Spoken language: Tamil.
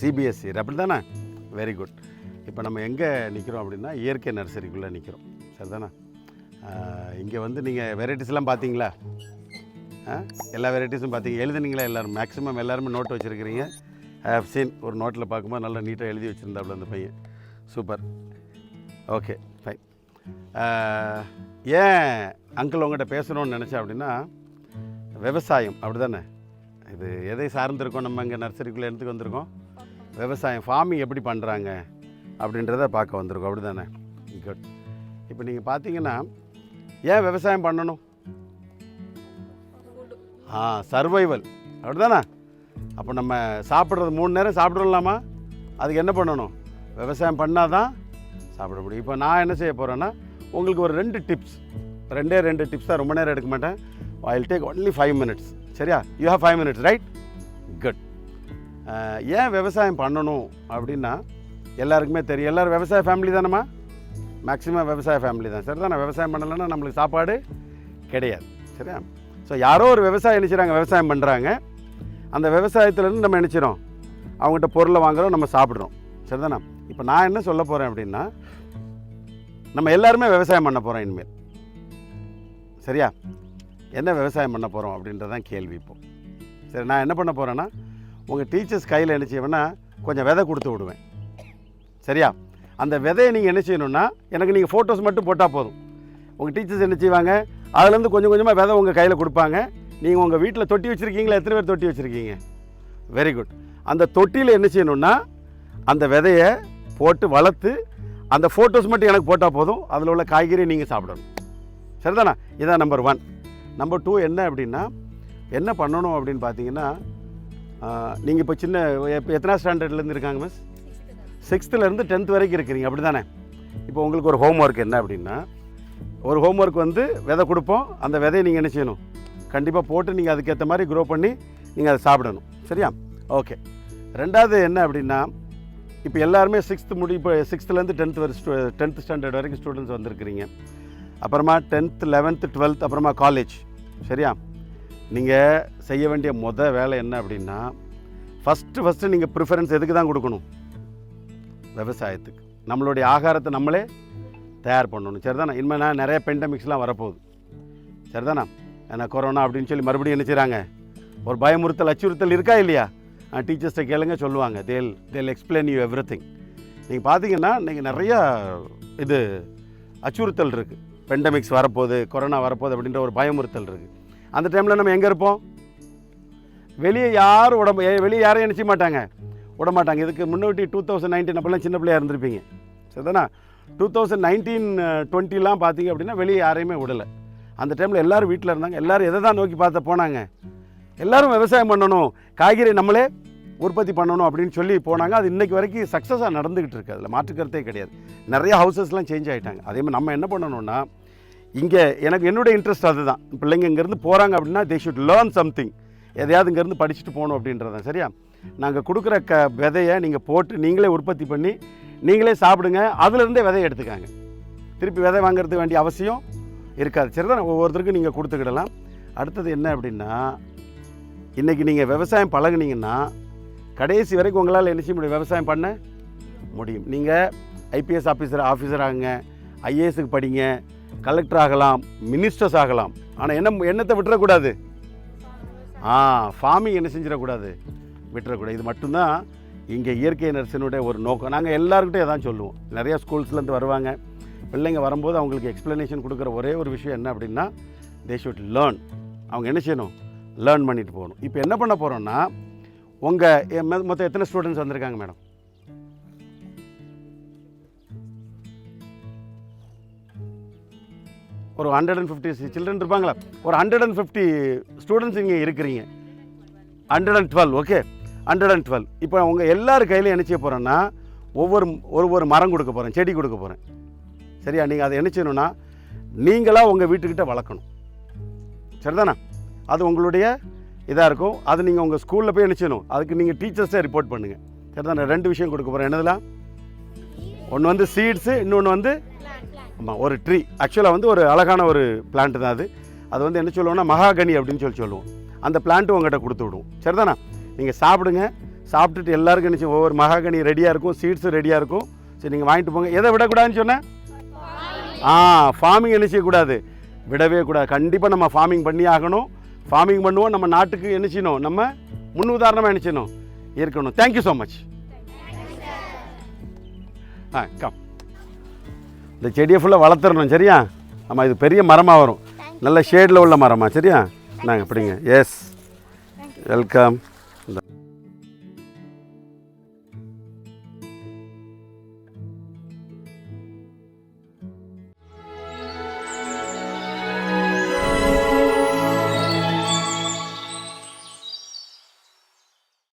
சிபிஎஸ்சி அப்படி தானே வெரி குட் இப்போ நம்ம எங்கே நிற்கிறோம் அப்படின்னா இயற்கை நர்சரிக்குள்ளே நிற்கிறோம் சரிதானே? இங்கே வந்து நீங்கள் வெரைட்டிஸ்லாம் பார்த்தீங்களா எல்லா வெரைட்டிஸும் பார்த்தீங்க எழுதுனீங்களா எல்லோரும்? மேக்ஸிமம் எல்லாருமே நோட் வச்சுருக்கிறீங்க. ஐ ஹவ் சீன் ஒரு நோட்டில் பார்க்கும்போது நல்லா நீட்டாக எழுதி வச்சுருந்தாப்புல அந்த பையன். சூப்பர் ஓகே ஃபைன் ஏன் அங்கிள் உங்கள்கிட்ட பேசணும்னு நினச்சேன் அப்படின்னா விவசாயம் அப்படி தானே இது எதை சார்ந்திருக்கோம்? நம்ம இங்கே நர்சரிக்குள்ளே எடுத்துக்கு வந்திருக்கோம்? விவசாயம் ஃபார்மிங் எப்படி பண்ணுறாங்க அப்படின்றத பார்க்க வந்திருக்கோம். அப்படி தானே குட் இப்போ நீங்கள் பார்த்தீங்கன்னா ஏன் விவசாயம் பண்ணணும்? ஆ சர்வைவல் அப்படிதானே? அப்போ நம்ம சாப்பிட்றது மூணு நேரம் சாப்பிட்றலாமா அதுக்கு என்ன பண்ணணும்? விவசாயம் பண்ணால் தான் சாப்பிட முடியும். இப்போ நான் என்ன செய்ய போகிறேன்னா உங்களுக்கு ஒரு ரெண்டு டிப்ஸ் ரெண்டே ரெண்டு டிப்ஸ் தான் ரொம்ப நேரம் எடுக்க மாட்டேன். I will take only five minutes சரியா? You have five minutes right good ஏன் விவசாயம் பண்ணணும் அப்படின்னா எல்லாருக்குமே தெரியும். எல்லோரும் விவசாய ஃபேமிலி தானேம்மா? மேக்ஸிமம் விவசாய ஃபேமிலி தான். சரி தானே விவசாயம் பண்ணலைன்னா நம்மளுக்கு சாப்பாடு கிடையாது. சரியா? ஸோ யாரோ ஒரு விவசாயம் நினைச்சுறாங்க விவசாயம் பண்ணுறாங்க அந்த விவசாயத்துலேருந்து நம்ம நினச்சிரோம் அவங்ககிட்ட பொருளை வாங்குறோம் நம்ம சாப்பிட்றோம். சரிதானே? இப்போ நான் என்ன சொல்ல போகிறேன் அப்படின்னா நம்ம எல்லாருமே விவசாயம் பண்ண போகிறோம் இனிமேல். சரியா? என்ன விவசாயம் பண்ண போகிறோம் அப்படின்றதான் கேள்வி இப்போ. சரி நான் என்ன பண்ண போகிறேன்னா உங்கள் டீச்சர்ஸ் கையில் என்ன செய்வேன்னா கொஞ்சம் விதை கொடுத்து விடுவேன். சரியா? அந்த விதையை நீங்கள் என்ன செய்யணும்னா எனக்கு நீங்கள் ஃபோட்டோஸ் மட்டும் போட்டால் போதும். உங்கள் டீச்சர்ஸ் என்ன செய்வாங்க? அதுலேருந்து கொஞ்சம் கொஞ்சமாக விதை உங்கள் கையில் கொடுப்பாங்க. நீங்கள் உங்கள் வீட்டில் தொட்டி வச்சுருக்கீங்களா? எத்தனை பேர் தொட்டி வச்சுருக்கீங்க? வெரி குட் அந்த தொட்டியில் என்ன செய்யணும்னா அந்த விதையை போட்டு வளர்த்து அந்த ஃபோட்டோஸ் மட்டும் எனக்கு போட்டால் போதும். அதில் உள்ள காய்கறி நீங்கள் சாப்பிடணும். சரிதானா? இதான் நம்பர் ஒன் நம்பர் டூ என்ன அப்படின்னா என்ன பண்ணணும் அப்படின்னு பார்த்தீங்கன்னா நீங்கள் இப்போ சின்ன இப்போ எத்தனை ஸ்டாண்டர்ட்லேருந்து இருக்காங்க மிஸ் சிக்ஸ்த்துலேருந்து டென்த் வரைக்கும் இருக்கிறீங்க அப்படி தானே இப்போ உங்களுக்கு ஒரு ஹோம் ஒர்க் என்ன அப்படின்னா ஒரு ஹோம் ஒர்க் வந்து விதை கொடுப்போம் அந்த விதையை நீங்கள் என்ன செய்யணும்? கண்டிப்பாக போட்டு நீங்கள் அதுக்கேற்ற மாதிரி க்ரோ பண்ணி நீங்கள் அதை சாப்பிடணும் சரியா? ஓகே ரெண்டாவது என்ன அப்படின்னா இப்போ எல்லாருமே சிக்ஸ்த்து முடி இப்போ சிக்ஸ்த்துலேருந்து டென்த் வரை ஸ்டூ டென்த் ஸ்டாண்டர்ட் வரைக்கும் ஸ்டூடெண்ட்ஸ் வந்திருக்கிறீங்க. அப்புறமா டென்த் லெவன்த்து டுவெல்த் அப்புறமா காலேஜ் சரியா? நீங்கள் செய்ய வேண்டிய முத வேலை என்ன அப்படின்னா ஃபஸ்ட்டு ஃபஸ்ட்டு நீங்கள் ப்ரிஃபரன்ஸ் எதுக்கு தான் கொடுக்கணும்? விவசாயத்துக்கு. நம்மளுடைய ஆகாரத்தை நம்மளே தயார் பண்ணணும். சரிதானா? இனிமேல் நான் நிறைய பெண்டமிக்ஸ்லாம் வரப்போகுது. சரிதானா? ஏன்னா கொரோனா அப்படின்னு சொல்லி மறுபடியும் என்ன செய்கிறாங்க ஒரு பயமுறுத்தல் அச்சுறுத்தல் இருக்கா இல்லையா? டீச்சர்ஸ்ட்டை கேளுங்க சொல்லுவாங்க. தேல் தேல் எக்ஸ்பிளைன் யூ எவ்ரி திங் நீங்கள் பார்த்தீங்கன்னா நீங்கள் நிறையா இது அச்சுறுத்தல் இருக்குது பெண்டமிக்ஸ் வரப்போகுது கொரோனா வரப்போகுது அப்படின்ற ஒரு பயமுறுத்தல் இருக்குது அந்த டைமில் நம்ம எங்கே இருப்போம்? வெளியே யாரும் உடம்பு வெளியே யாரையும் நினச்ச மாட்டாங்க. விட மாட்டாங்க. இதுக்கு முன்னாடி டூ தௌசண்ட் நைன்டீன் அப்போல்லாம் சின்ன பிள்ளையா இருந்திருப்பீங்க. சரிதானா? டூ தௌசண்ட் நைன்டீன் டுவெண்ட்டிலாம் பார்த்தீங்க அப்படின்னா வெளியே யாரையுமே விடலை. அந்த டைமில் எல்லோரும் வீட்டில் இருந்தாங்க. எல்லோரும் எதை தான் நோக்கி பார்த்து போனாங்க? எல்லோரும் விவசாயம் பண்ணணும். காய்கறி நம்மளே உற்பத்தி பண்ணணும் அப்படின்னு சொல்லி போனாங்க. அது இன்னைக்கு வரைக்கும் சக்ஸஸாக நடந்துக்கிட்டு இருக்குது அதில் மாற்றுக்கருத்தே கிடையாது. நிறைய ஹவுசஸ்லாம் சேஞ்ச் ஆகிட்டாங்க அதே மாதிரி நம்ம என்ன பண்ணணும்னா இங்கே எனக்கு என்னுடைய இன்ட்ரெஸ்ட் அதுதான். பிள்ளைங்க இங்கேருந்து போகிறாங்க அப்படின்னா தே ஷுட் லேர்ன் சம்திங் எதையாவது இங்கேருந்து படிச்சுட்டு போகணும் அப்படின்றதான் சரியா? நாங்கள் கொடுக்குற க விதையை நீங்கள் போட்டு நீங்களே உற்பத்தி பண்ணி நீங்களே சாப்பிடுங்க அதுலேருந்தே விதையை எடுத்துக்காங்க. திருப்பி விதை வாங்குறதுக்கு வேண்டிய அவசியம் இருக்காது. சரிதான்? ஒவ்வொருத்தருக்கும் நீங்கள் கொடுத்துக்கிடலாம். அடுத்தது என்ன அப்படின்னா இன்றைக்கி நீங்கள் விவசாயம் பழகுனீங்கன்னா கடைசி வரைக்கும் உங்களால் என்ன செய்ய முடியும்? விவசாயம் பண்ண முடியும். நீங்கள் ஐபிஎஸ் ஆஃபீஸர் ஆஃபீஸர் ஆகுங்க. ஐஏஎஸுக்கு படிங்க. கலெக்டர் ஆகலாம் மினிஸ்டர்ஸ் ஆகலாம். ஆனால் என்ன எண்ணத்தை விட்டுறக்கூடாது? ஆ ஃபார்மிங் என்ன செஞ்சிடக்கூடாது? விட்டுறக்கூடாது. இது மட்டும்தான் இங்கே இயற்கை நர்சினுடைய ஒரு நோக்கம். நாங்கள் எல்லாருக்கிட்டே தான் சொல்லுவோம். நிறையா ஸ்கூல்ஸ்லேருந்து வருவாங்க. பிள்ளைங்க வரும்போது அவங்களுக்கு எக்ஸ்ப்ளனேஷன் கொடுக்குற ஒரே ஒரு விஷயம் என்ன அப்படின்னா தே ஷுட் லேர்ன் அவங்க என்ன செய்யணும்? லேர்ன் பண்ணிட்டு போகணும். இப்போ என்ன பண்ண போகிறோன்னா உங்கள் மொத்தம் எத்தனை ஸ்டூடெண்ட்ஸ் வந்திருக்காங்க மேடம் ஒரு ஹண்ட்ரட் அண்ட் ஃபிஃப்டி சில்ட்ரன் இருப்பாங்களா? ஒரு ஹண்ட்ரட் அண்ட் ஃபிஃப்டி ஸ்டூடெண்ட்ஸ் இங்கே இருக்கிறீங்க. Hundred and twelve okay hundred and twelve இப்போ உங்கள் எல்லார் கையிலையும் என்ன செய்ய போகிறேன்னா ஒவ்வொரு ஒரு ஒரு மரம் கொடுக்க போகிறேன் செடி கொடுக்க போகிறேன் சரியா? நீங்கள் அதை என்ன செய்யணும்னா நீங்களாக உங்கள் வீட்டுக்கிட்ட வளர்க்கணும். சரிதானா? அது உங்களுடைய இதாக இருக்கும். அது நீங்கள் உங்கள் ஸ்கூலில் போய் என்ன செய்யணும்? அதுக்கு நீங்கள் டீச்சர்ஸே ரிப்போர்ட் பண்ணுங்கள் சரிதானே? ரெண்டு விஷயம் கொடுக்க போகிறேன் என்னதுலாம்? ஒன்று வந்து சீட்ஸு இன்னொன்று வந்து ஆமாம் ஒரு ட்ரீ ஆக்சுவலாக வந்து ஒரு அழகான ஒரு பிளான்ட் தான் அது. அது வந்து என்ன சொல்லுவோம்னா மகாகனி அப்படின்னு சொல்லி சொல்லுவோம். அந்த பிளான்ட்டு உங்கள்கிட்ட கொடுத்து விடுவோம். சரிதானா? நீங்கள் சாப்பிடுங்க. சாப்பிட்டுட்டு எல்லாருக்கும் நினச்சி ஒவ்வொரு மகாகனி ரெடியாக இருக்கும் சீட்ஸும் ரெடியாக இருக்கும். சரி நீங்கள் வாங்கிட்டு போங்க. எதை விடக்கூடாதுன்னு சொன்னேன் ஆ ஃபார்மிங் என்ன செய்யக்கூடாது? விடவே கூடாது. கண்டிப்பாக நம்ம ஃபார்மிங் பண்ணி ஆகணும். ஃபார்மிங் பண்ணுவோம். நம்ம நாட்டுக்கு என்ன செய்யணும்? நம்ம முன் உதாரணமாக என்ன செய்யணும்? இருக்கணும். Thank you so much ah come இந்த செடியை ஃபுல்லாக வளர்த்துறணும் சரியா? ஆமாம் இது பெரிய மரமாக வரும். நல்ல ஷேடில் உள்ள மரமா சரியா? நாங்கள் எப்படிங்க எஸ் வெல்கம்